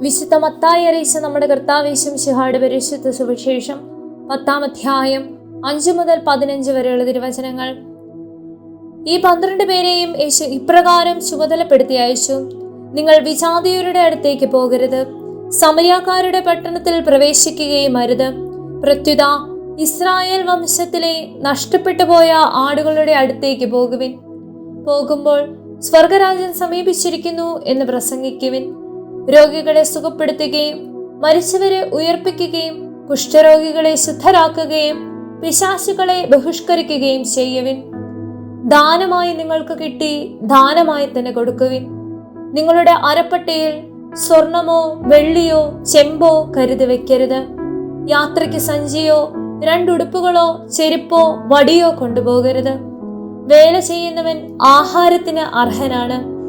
വിശുദ്ധ മത്തായി അറിയിച്ച നമ്മുടെ കർത്താവേശം ശിഹാട് പരിശുദ്ധ സുവിശേഷം പത്താം അധ്യായം അഞ്ചു മുതൽ പതിനഞ്ച് വരെയുള്ള തിരുവചനങ്ങൾ. ഈ പന്ത്രണ്ട് പേരെയും യേശു ഇപ്രകാരം ചുമതലപ്പെടുത്തി അയച്ചു. നിങ്ങൾ വിജാതിയരുടെ അടുത്തേക്ക് പോകരുത്. സമരിയാക്കാരുടെ പട്ടണത്തിൽ പ്രവേശിക്കുകയും അരുത്. പ്രത്യുത ഇസ്രായേൽ വംശത്തിലെ നഷ്ടപ്പെട്ടു പോയ ആടുകളുടെ അടുത്തേക്ക് പോകുവിൻ. പോകുമ്പോൾ സ്വർഗരാജ്യം സമീപിച്ചിരിക്കുന്നു എന്ന് പ്രസംഗിക്കുവിൻ. രോഗികളെ സുഖപ്പെടുത്തുകയും മരിച്ചവരെ ഉയർപ്പിക്കുകയും കുഷ്ഠരോഗികളെ ശുദ്ധരാക്കുകയും പിശാശുകളെ ബഹിഷ്കരിക്കുകയും ചെയ്യുവിൻ. ദാനമായി നിങ്ങൾക്ക് കിട്ടി ദാനമായി തന്നെ കൊടുക്കുവിൻ. നിങ്ങളുടെ അരപ്പട്ടയിൽ സ്വർണമോ വെള്ളിയോ ചെമ്പോ കരുതി വെക്കരുത്. യാത്രയ്ക്ക് സഞ്ചിയോ രണ്ടുടുപ്പുകളോ ചെരുപ്പോ വടിയോ കൊണ്ടുപോകരുത്. വേല ചെയ്യുന്നവൻ ആഹാരത്തിന് അർഹനാണ്.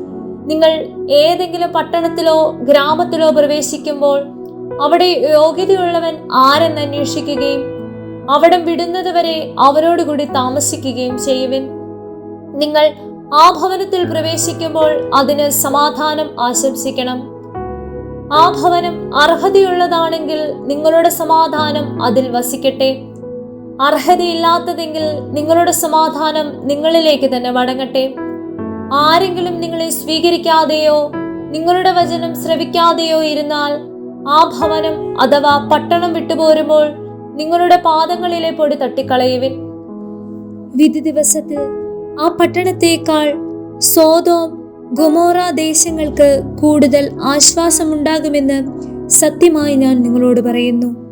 നിങ്ങൾ ഏതെങ്കിലും പട്ടണത്തിലോ ഗ്രാമത്തിലോ പ്രവേശിക്കുമ്പോൾ അവിടെ യോഗ്യതയുള്ളവൻ ആരെന്ന് അന്വേഷിക്കുകയും അവിടം വിടുന്നതുവരെ അവരോടുകൂടി താമസിക്കുകയും ചെയ്യുവിൻ. നിങ്ങൾ ആ ഭവനത്തിൽ പ്രവേശിക്കുമ്പോൾ അതിന് സമാധാനം ആശംസിക്കണം. ആ ഭവനം അർഹതയുള്ളതാണെങ്കിൽ നിങ്ങളുടെ സമാധാനം അതിൽ വസിക്കട്ടെ. അർഹതയില്ലാത്തതെങ്കിൽ നിങ്ങളുടെ സമാധാനം നിങ്ങളിലേക്ക് തന്നെ മടങ്ങട്ടെ. ആരെങ്കിലും നിങ്ങളെ സ്വീകരിക്കാതെയോ നിങ്ങളുടെ വചനം ശ്രവിക്കാതെയോ ഇരുന്നാൽ ആ ഭവനം അഥവാ പട്ടണം വിട്ടുപോരുമ്പോൾ നിങ്ങളുടെ പാദങ്ങളിലെ പൊടി തട്ടിക്കളയുവിൻ. വിധി ദിവസത്തിൽ ആ പട്ടണത്തേക്കാൾ സോതോം ഗൊമോറ ദേശങ്ങൾക്ക് കൂടുതൽ ആശ്വാസമുണ്ടാകുമെന്ന് സത്യമായി ഞാൻ നിങ്ങളോട് പറയുന്നു.